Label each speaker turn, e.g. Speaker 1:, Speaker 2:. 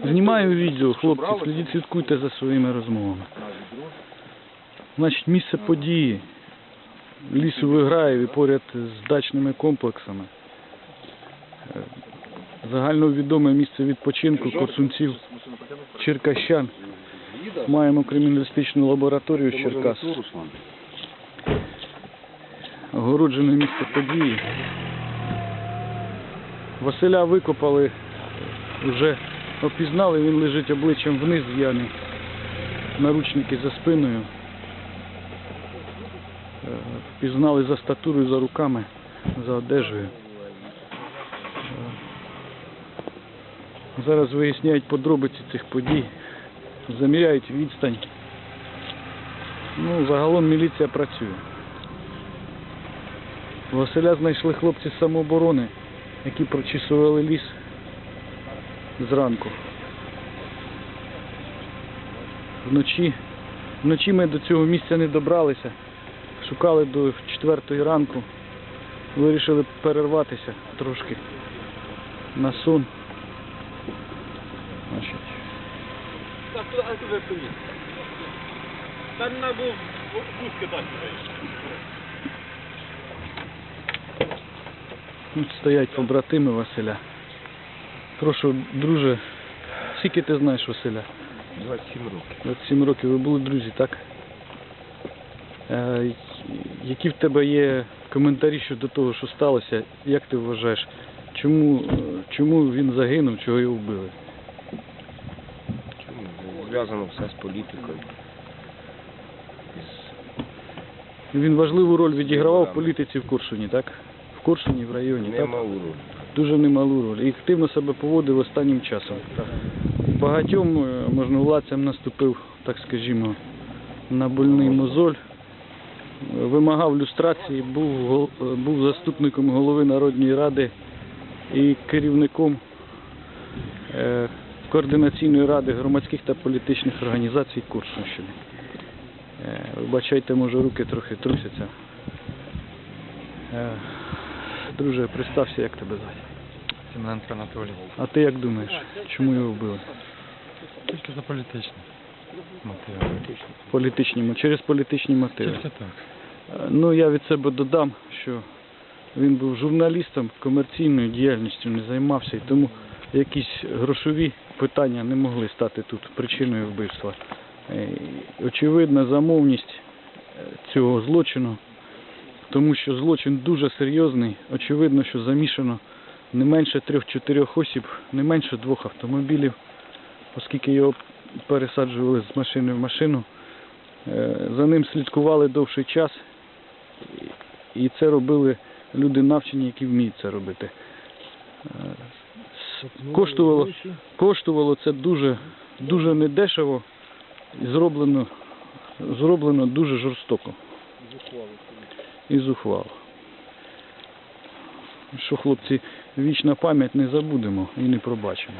Speaker 1: Знімаю відео, хлопці, слідіть, слідкуйте за своїми розмовами. Значить, місце події. Лісу виграє поряд з дачними комплексами. Е, Загальновідоме місце відпочинку корсунців Черкащан. Маємо криміналістичну лабораторію Черкас. Огороджене місце події. Василя викопали, вже опізнали, він лежить обличчям вниз в ямі. Наручники за спиною. Е, Впізнали за статурою, за руками, за одежею. Е, Зараз виясняють подробиці цих подій, заміряють відстань. Ну, загалом міліція працює. Василя знайшли хлопці з самооборони, які прочісували ліс зранку. Вночі, вночі ми до цього місця не добралися. Шукали до четвертої ранку. Вирішили перерватися трошки на сон. Значить,
Speaker 2: Так, куди, а куди? Там треба було дати.
Speaker 1: Тут стоять побратими Василя. Прошу, друже, скільки ти знаєш Василя?
Speaker 2: 27 років.
Speaker 1: 27 років ви були друзі, так? Е, які в тебе є коментарі щодо того, що сталося? Як ти вважаєш, чому, чому він загинув, чого його вбили?
Speaker 3: Чому? Зв'язано все з політикою.
Speaker 1: Він важливу роль відігравав в політиці в Коршуні, так? В Коршуні, в районі, так?
Speaker 3: Немалу роль.
Speaker 1: Дуже немалу роль. І активно себе поводив останнім часом. Багатьом е, можновладцям наступив, так скажімо, на больний мозоль. Вимагав люстрації, був, е, був заступником голови Народної ради і керівником е, координаційної ради громадських та політичних організацій Курсунщини. Вибачайте, може руки трохи трусяться. Друже, представся, як тебе звати.
Speaker 4: Семененко Анатолій.
Speaker 1: А ти як думаєш, чому його вбили?
Speaker 4: Тільки за політичні мотиви.
Speaker 1: Політичні, через політичні мотиви.
Speaker 4: Тільки так.
Speaker 1: Е, Ну, я від себе додам, що він був журналістом, комерційною діяльністю не займався, і тому якісь грошові питання не могли стати тут причиною вбивства. Е, Очевидна замовність е, цього злочину, тому що злочин дуже серйозний. Очевидно, що замішано не менше трьох-чотирьох осіб, не менше двох автомобілів, оскільки його пересаджували з машини в машину. Е, За ним слідкували довший час, і це робили люди навчені, які вміють це робити. Е, Коштувало, коштувало це дуже, дуже недешево і зроблено, зроблено дуже жорстоко. І зухвало. Що, хлопці, вічна пам'ять не забудемо і не пробачимо.